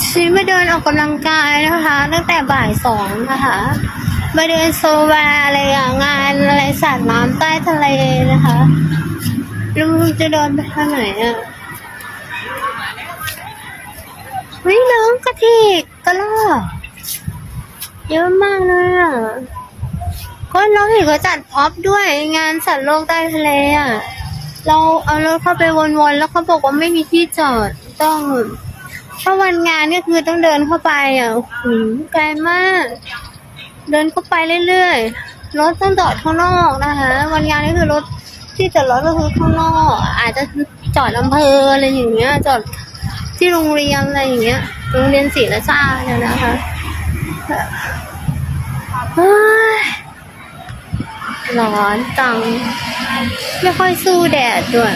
ฉันมาเดินออกกำลังกายนะคะ ตั้งแต่บ่ายสองนะคะมาเดินโซวาอะไรอย่างงานอะไรสาดน้ำใต้ทะเลนะคะลุงจะเดินไปทางไหนอะเฮ้ยน้องกระทิกกระลอกเยอะมากเลยอะก็น้องเห็นเขาจัดออฟด้วยงานสัตว์โลกใต้ทะเลอะ เราเอารถเข้าไปวนๆ แล้วเขาบอกว่าไม่มีที่จอดต้อง ถ้าวันงานเนี่ยคือต้องเดินเข้าไปอะโอ้โหไกลมาก เดินเข้าไปเรื่อยๆ รถต้องจอดข้างนอกนะคะ วันงานนี่คือรถที่จอดรถก็คือข้างนอก อาจจะจอดอำเภออะไรอย่างเงี้ย จอดที่โรงเรียนอะไรอย่างเงี้ย โรงเรียนศรีราชาเนี่ยนะคะร้อนจัง ไม่ค่อยสู้แดดด้วย